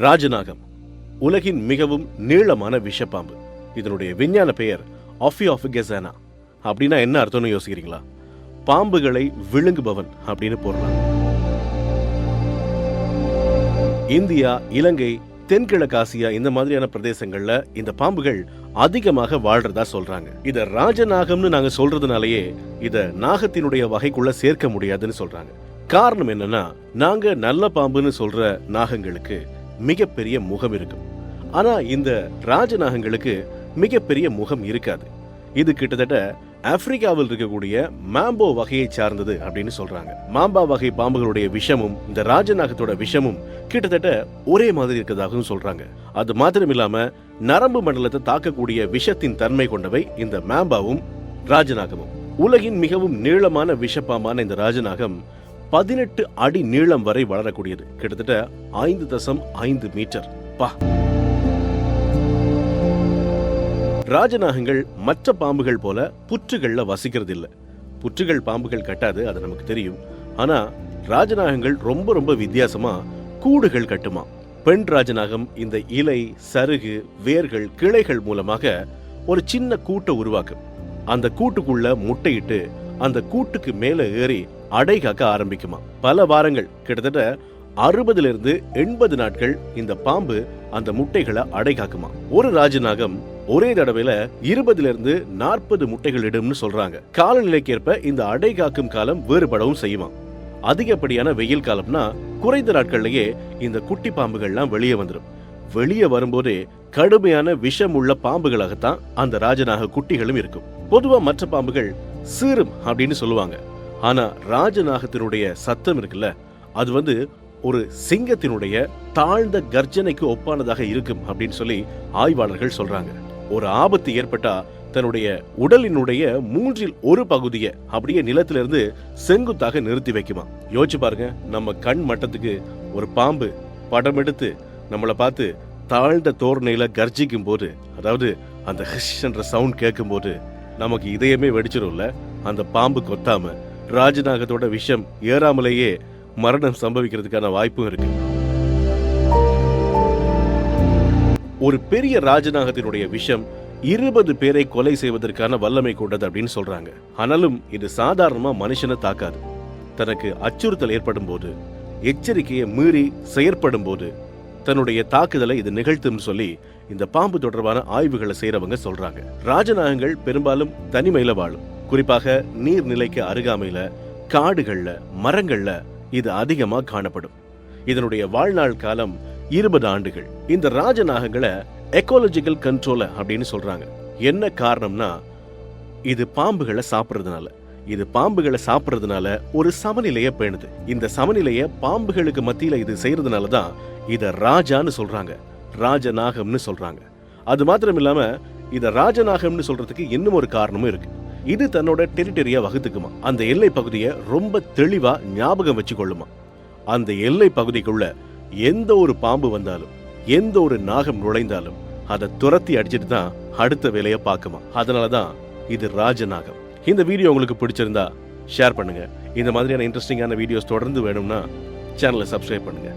ராஜநாகம் உலகின் மிகவும் நீளமான விஷப்பாம்பு. இதனுடைய விஞ்ஞான பெயர் ஆஃபியாஃபிகெசானா அப்படின்னா என்ன அர்த்தம்னு யோசிக்கிறீங்களா? பாம்புகளை விழுங்குபவன் அப்படின்னு போடலாம் இந்தியா இலங்கை தென்கிழக்காசியா இந்த மாதிரியான பிரதேசங்கள்ல இந்த பாம்புகள் அதிகமாக வாழ்றதா சொல்றாங்க. இத ராஜநாகம்னு நாங்க சொல்றதுனாலயே இத நாகத்தினுடைய வகைக்குள்ள சேர்க்க முடியாதுன்னு சொல்றாங்க. காரணம் என்னன்னா நாங்க நல்ல பாம்புன்னு சொல்ற நாகங்களுக்கு மிகப்பெரிய முகம் இருக்கும். ஆனா இந்த ராஜநாகங்களுக்கு மிகப்பெரிய முகம் இருக்காது. இது கிட்டத்தட்ட ஆப்பிரிக்காவில் இருக்கக்கூடிய மாம்போ வகையை சார்ந்தது அப்படின்னு சொல்றாங்க. மாம்பா வகை பாம்புகளுடைய விஷமும் இந்த ராஜநாகத்தோட விஷமும் கிட்டத்தட்ட ஒரே மாதிரி இருக்கிறதாகவும் சொல்றாங்க. அது மாத்திரம் இல்லாம நரம்பு மண்டலத்தை தாக்கக்கூடிய விஷத்தின் தன்மை கொண்டவை இந்த மாம்பாவும் ராஜநாகமும். உலகின் மிகவும் நீளமான விஷப்பாம்பான இந்த ராஜநாகம் பதினெட்டு அடி நீளம் வரை வளரக்கூடியது. கிட்டத்தட்ட ஐந்து தசம் ஐந்து மீட்டர். பா. ராஜநாகங்கள் மற்ற பாம்புகள் போல புற்றுகள்ல வசிக்கிறது இல்ல புற்றுகள் பாம்புகள் கட்டாது அது நமக்கு தெரியும். ஆனா ராஜநாகங்கள் ரொம்ப ரொம்ப வித்தியாசமா கூடுகள் கட்டுமா. பெண் ராஜநாகம் இந்த இலை சருகு வேர்கள் கிளைகள் மூலமாக ஒரு சின்ன கூட்டை உருவாக்கும். அந்த கூட்டுக்குள்ள முட்டையிட்டு அந்த கூட்டுக்கு மேல ஏறி அடை காக்க ஆரம்பிக்குமா? பல வாரங்கள் கிட்டத்தட்ட அறுபதுல இருந்து எண்பது நாட்கள் இந்த பாம்பு அந்த முட்டைகளை அடை காக்குமா? ஒரு ராஜநாகம் ஒரே தடவையில இருபதுல இருந்து நாற்பது முட்டைகள் இடும்னு சொல்றாங்க. காலநிலைக்கேற்ப இந்த அடை காக்கும் காலம் வேறுபடவும் செய்யுமா? அதிகப்படியான வெயில் காலம்னா குறைந்த நாட்கள்லயே இந்த குட்டி பாம்புகள்லாம் வெளியே வந்துடும் வெளியே வரும்போதே கடுமையான விஷம் உள்ள பாம்புகளாகத்தான் அந்த ராஜநாக குட்டிகளும் இருக்கும். பொதுவா மற்ற பாம்புகள் சீரும் அப்படின்னு சொல்லுவாங்க. ஆனா ராஜநாகத்தினுடைய சத்தம் இருக்குல்ல? அது வந்து ஒரு சிங்கத்தினுடைய தாழ்ந்த கர்ஜனைக்கு ஒப்பானதாக இருக்கும் அப்படின்னு சொல்லி ஆய்வாளர்கள் சொல்றாங்க. ஒரு ஆபத்து ஏற்பட்டா தன்னுடைய உடலினுடைய மூன்றில் ஒரு பகுதியை அப்படியே நிலத்திலிருந்து செங்குத்தாக நிறுத்தி வைக்குமா? யோசிச்சு பாருங்க நம்ம கண் மட்டத்துக்கு ஒரு பாம்பு படம் எடுத்து நம்மளை பார்த்து தாழ்ந்த தோரணையில கர்ஜிக்கும் போது அதாவது அந்த ஹிஷ்ன்ற சவுண்ட் கேட்கும் போது நமக்கு இதயமே வெடிச்சிடும்ல அந்த பாம்பு கொத்தாம ராஜநாகத்தோட விஷம் ஏறாமலேயே மரணம் சம்பவிக்கிறதுக்கான வாய்ப்பும் இருக்கு. ஒரு பெரிய ராஜநாகத்தினுடைய விஷம் இருபது பேரை கொலை செய்வதற்கான வல்லமை கொண்டது அப்படின்னு சொல்றாங்க. ஆனாலும் இது சாதாரணமா மனுஷனை தாக்காது. தனக்கு அச்சுறுத்தல் ஏற்படும் போது எச்சரிக்கையை மீறி செயற்படும் போது தன்னுடைய தாக்குதலை இது நிகழ்த்தும் சொல்லி இந்த பாம்பு தொடர்பான ஆய்வுகளை செய்யறவங்க சொல்றாங்க. ராஜநாகங்கள் பெரும்பாலும் தனிமையில வாழும். குறிப்பாக நீர்நிலைக்கு அருகாமையில காடுகள்ல மரங்கள்ல இது அதிகமா காணப்படும். இதனுடைய வாழ்நாள் காலம் இருபது ஆண்டுகள். இந்த ராஜநாகங்களை எக்காலஜிக்கல் கண்ட்ரோல அப்படின்னு சொல்றாங்க. என்ன காரணம்னா இது பாம்புகளை சாப்பிடுறதுனால. இது பாம்புகளை சாப்பிடுறதுனால ஒரு சமநிலையை பேணுது. இந்த சமநிலையை பாம்புகளுக்கு மத்தியில இது செய்கிறதுனால தான் இதை ராஜான்னு சொல்றாங்க. ராஜநாகம்னு சொல்றாங்க. அது மாத்திரம் இல்லாமல் இதை ராஜநாகம்னு சொல்றதுக்கு இன்னும் ஒரு காரணமும் இருக்கு. இது தன்னோட டெரிட்டரியா வகுத்துக்குமா. அந்த எல்லை பகுதியை ரொம்ப தெளிவா ஞாபகம் வச்சு கொள்ளுமா அந்த எல்லை பகுதிக்குள்ள எந்த ஒரு பாம்பு வந்தாலும் எந்த ஒரு நாகம் நுழைந்தாலும் அதை துரத்தி அடிச்சிட்டு தான் அடுத்த வேலையை பார்க்குமா. அதனால தான் இது ராஜநாகம். இந்த வீடியோ உங்களுக்கு பிடிச்சிருந்தா ஷேர் பண்ணுங்க. இந்த மாதிரியான இன்ட்ரெஸ்டிங்கான வீடியோஸ் தொடர்ந்து வேணும்னா சேனலை சப்ஸ்கிரைப் பண்ணுங்க.